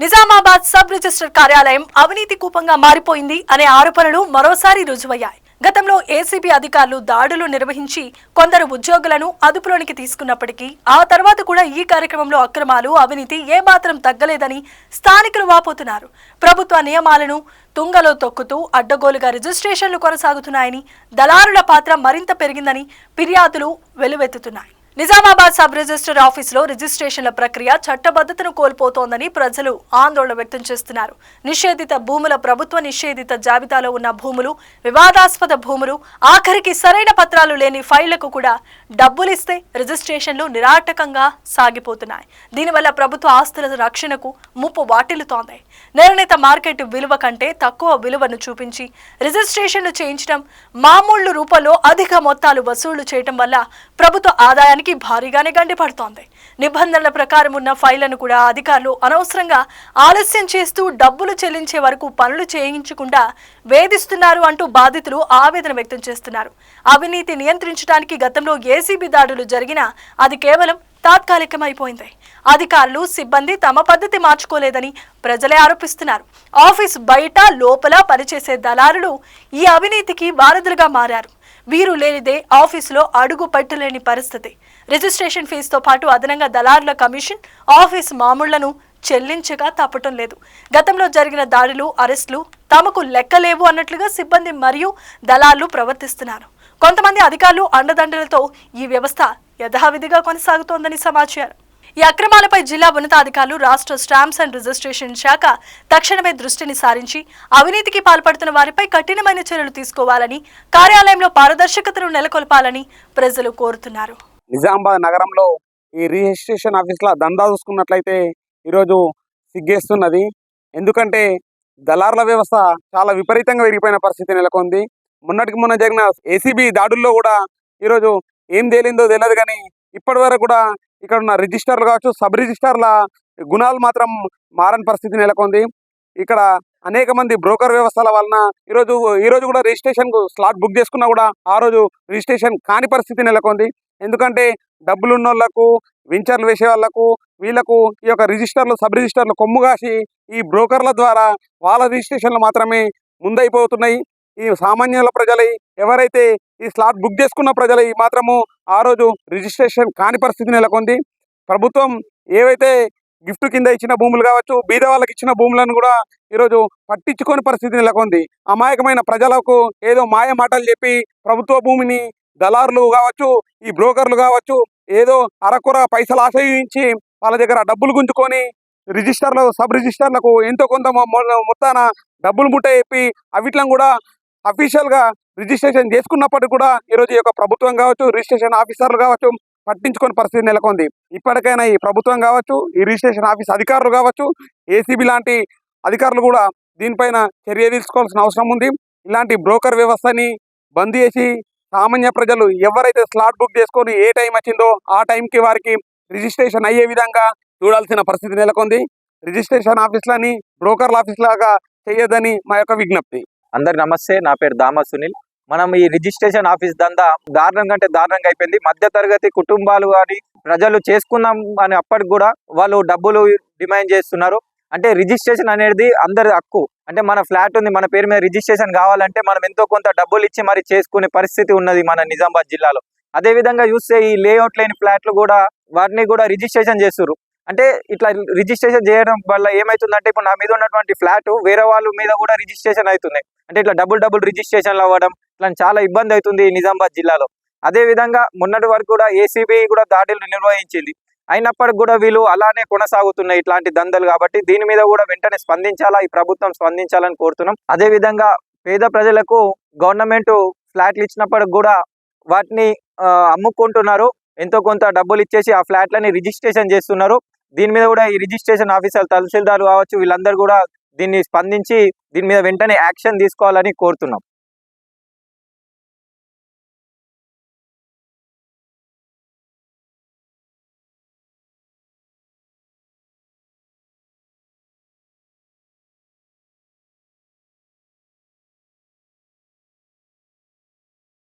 Nizamabad sub register కార్యాలయం అవినీతి కూపంగా మారిపోయింది అనే ఆరోపణలు మరోసారి రుజువయ్యాయి. గతంలో ఏసీబీ అధికారులు దాడులు నిర్వహించి కొందరు ఉద్యోగులను అదుపులోనికి తీసుకున్నప్పటికీ ఆ తర్వాత కూడా ఈ కార్యక్రమంలో అక్రమాలు అవినీతి ఏమాత్రం తగ్గలేదని స్థానికులు వాపోతున్నారు. ప్రభుత్వ నియమాలను తుంగలో తొక్కుతూ అడ్డగోలుగా రిజిస్ట్రేషన్లు కొనసాగుతున్నాయని దళారుల పాత్ర మరింత పెరిగిందని ఫిర్యాదులు వెలువెత్తుతున్నాయి. నిజామాబాద్ సబ్ రిజిస్టర్ ఆఫీసులో రిజిస్ట్రేషన్ల ప్రక్రియ చట్టబద్ధతను కోల్పోతోందని ప్రజలు ఆందోళన వ్యక్తం చేస్తున్నారు. నిషేధిత భూముల ప్రభుత్వ నిషేధిత జాబితాలో ఉన్న భూములు వివాదాస్పద భూములు ఆఖరికి సరైన పత్రాలు లేని ఫైళ్ళకు కూడా డబ్బులిస్తే రిజిస్ట్రేషన్లు నిరాటకంగా సాగిపోతున్నాయి. దీనివల్ల ప్రభుత్వ ఆస్తుల రక్షణకు ముప్పు వాటిల్లుతోంది. నిర్ణీత మార్కెట్ విలువ కంటే తక్కువ విలువను చూపించి రిజిస్ట్రేషన్లు చేయించడం మామూళ్ళు రూపంలో అధిక మొత్తాలు వసూళ్ళు చేయడం వల్ల ప్రభుత్వ ఆదాయానికి భారీగానే గండిపడుతోంది నిబంధనల ప్రకారం ఉన్న ఫైళ్ళను కూడా అధికారులు అనవసరంగా ఆలస్యం చేస్తూ డబ్బులు చెల్లించే వరకు పనులు చేయించకుండా వేధిస్తున్నారు అంటూ బాధితులు ఆవేదన వ్యక్తం చేస్తున్నారు. అవినీతి నియంత్రించడానికి గతంలో ఏసీబీ దాడులు జరిగినా అది కేవలం తాత్కాలికమైపోయింది. అధికారులు సిబ్బంది తమ పద్ధతి మార్చుకోలేదని ప్రజలే ఆరోపిస్తున్నారు. ఆఫీస్ బయట లోపల పనిచేసే దళారులు ఈ అవినీతికి వారధులుగా మారారు. వీరు లేనిదే ఆఫీసులో అడుగు పెట్టలేని పరిస్థితి. రిజిస్ట్రేషన్ ఫీజుతో పాటు అదనంగా దళారుల కమిషన్ ఆఫీస్ మామూళ్ళను చెల్లించగా తప్పటం లేదు. గతంలో జరిగిన దాడులు అరెస్టులు తమకు లెక్కలేవు అన్నట్లుగా సిబ్బంది మరియు దళాలు ప్రవర్తిస్తున్నారు. కొంతమంది అధికారులు అండదండలతో ఈ వ్యవస్థ యథావిధిగా కొనసాగుతోందని సమాచారం. ఈ అక్రమాలపై జిల్లా ఉన్నతాధికారులు రాష్ట్ర స్టాంప్స్ అండ్ రిజిస్ట్రేషన్ శాఖ తక్షణమే దృష్టిని సారించి అవినీతికి పాల్పడుతున్న వారిపై కఠినమైన చర్యలు తీసుకోవాలని కార్యాలయంలో పారదర్శకతను నెలకొల్పాలని ప్రజలు కోరుతున్నారు. నిజామాబాద్ నగరంలో ఈ రిజిస్ట్రేషన్ ఆఫీస్లో దందా చూసుకున్నట్లయితే ఈరోజు సిగ్గేస్తున్నది. ఎందుకంటే దళారుల వ్యవస్థ చాలా విపరీతంగా విరిగిపోయిన పరిస్థితి నెలకొంది. మొన్నటికి మొన్న జరిగిన ఏసీబీ దాడుల్లో కూడా ఈరోజు ఏం తేలిందో తెలియదు కానీ ఇప్పటి వరకు కూడా ఇక్కడ ఉన్న రిజిస్టర్లు కావచ్చు సబ్ రిజిస్టర్ల గుణాలు మాత్రం మారని పరిస్థితి నెలకొంది. ఇక్కడ అనేక మంది బ్రోకర్ వ్యవస్థల వలన ఈరోజు ఈరోజు కూడా రిజిస్ట్రేషన్ స్లాట్ బుక్ చేసుకున్నా కూడా ఆ రోజు రిజిస్ట్రేషన్ కాని పరిస్థితి నెలకొంది. ఎందుకంటే డబ్బులు ఉన్న వాళ్ళకు వెంచర్లు వేసే వాళ్ళకు వీళ్ళకు ఈ యొక్క రిజిస్టర్లు సబ్ రిజిస్టర్లు కొమ్ము కాసి ఈ బ్రోకర్ల ద్వారా వాళ్ళ రిజిస్ట్రేషన్లు మాత్రమే ముందైపోతున్నాయి. ఈ సామాన్యుల ప్రజలై ఎవరైతే ఈ స్లాట్ బుక్ చేసుకున్న ప్రజలు మాత్రము ఆ రోజు రిజిస్ట్రేషన్ కాని పరిస్థితి నెలకొంది. ప్రభుత్వం ఏవైతే గిఫ్ట్ కింద ఇచ్చిన భూములు కావచ్చు బీద వాళ్ళకి ఇచ్చిన భూములను కూడా ఈరోజు పట్టించుకోని పరిస్థితి నెలకొంది. అమాయకమైన ప్రజలకు ఏదో మాయ మాటలు చెప్పి ప్రభుత్వ భూమిని దళారులు కావచ్చు ఈ బ్రోకర్లు కావచ్చు ఏదో అరకొర పైసలు ఆశ్రయించి వాళ్ళ దగ్గర డబ్బులు గుంజుకొని రిజిస్టర్లు సబ్ రిజిస్టర్లకు ఎంతో కొంత మొత్తాన డబ్బులు ముట్ట చెప్పి అవిట్లను కూడా అఫీషియల్గా రిజిస్ట్రేషన్ చేసుకున్నప్పటికీ కూడా ఈరోజు ఈ యొక్క ప్రభుత్వం కావచ్చు రిజిస్ట్రేషన్ ఆఫీసర్లు కావచ్చు పట్టించుకొని పరిస్థితి నెలకొంది. ఇప్పటికైనా ఈ ప్రభుత్వం కావచ్చు ఈ రిజిస్ట్రేషన్ ఆఫీస్ అధికారులు కావచ్చు ఏసీబీ లాంటి అధికారులు కూడా దీనిపైన చర్య తీసుకోవాల్సిన అవసరం ఉంది. ఇలాంటి బ్రోకర్ వ్యవస్థని బంద్ చేసి సామాన్య ప్రజలు ఎవరైతే స్లాట్ బుక్ చేసుకొని ఏ టైం వచ్చిందో ఆ టైంకి వారికి రిజిస్ట్రేషన్ అయ్యే విధంగా చూడాల్సిన పరిస్థితి నెలకొంది. రిజిస్ట్రేషన్ ఆఫీసులని బ్రోకర్ల ఆఫీస్ లాగా చేయొద్దని మా యొక్క విజ్ఞప్తి. అందరు నమస్తే నా పేరు దామా సునీల్. మనం ఈ రిజిస్ట్రేషన్ ఆఫీస్ దందా దారుణం కంటే దారుణంగా అయిపోయింది. మధ్య తరగతి కుటుంబాలు కానీ ప్రజలు చేసుకుందాం అని అప్పటికి కూడా వాళ్ళు డబ్బులు డిమాండ్ చేస్తున్నారు. అంటే రిజిస్ట్రేషన్ అనేది అందరి హక్కు. అంటే మన ఫ్లాట్ ఉంది మన పేరు మీద రిజిస్ట్రేషన్ కావాలంటే మనం ఎంతో కొంత డబ్బులు ఇచ్చి మరి చేసుకునే పరిస్థితి ఉన్నది మన నిజామాబాద్ జిల్లాలో. అదే విధంగా చూస్తే ఈ లేఅవుట్ లేని ఫ్లాట్లు కూడా వాటిని కూడా రిజిస్ట్రేషన్ చేస్తున్నారు అంటే ఇట్లా రిజిస్ట్రేషన్ చేయడం వల్ల ఏమవుతుందంటే ఇప్పుడు నా మీద ఉన్నటువంటి ఫ్లాట్ వేరే వాళ్ళ మీద కూడా రిజిస్ట్రేషన్ అవుతుంది అంటే ఇట్లా డబుల్ డబుల్ రిజిస్ట్రేషన్లు అవ్వడం ఇట్లా చాలా ఇబ్బంది అవుతుంది నిజామాబాద్ జిల్లాలో. అదే విధంగా మొన్నటి వరకు కూడా ఏసీబీ కూడా దాడులు నిర్వహించింది. అయినప్పటికి కూడా వీళ్ళు అలానే కొనసాగుతున్నాయి ఇట్లాంటి దందలు కాబట్టి దీని మీద కూడా వెంటనే స్పందించాలా ఈ ప్రభుత్వం స్పందించాలని కోరుతున్నాం. అదే విధంగా పేద ప్రజలకు గవర్నమెంట్ ఫ్లాట్లు ఇచ్చినప్పటికి కూడా వాటిని అమ్ముకుంటున్నారు. ఎంతో కొంత డబ్బులు ఇచ్చేసి ఆ ఫ్లాట్లని రిజిస్ట్రేషన్ చేస్తున్నారు. దీని మీద కూడా ఈ రిజిస్ట్రేషన్ ఆఫీసర్ తహసీల్దార్ కావచ్చు వీళ్ళందరూ కూడా దీన్ని స్పందించి దీని మీద వెంటనే యాక్షన్ తీసుకోవాలని కోరుతున్నాం.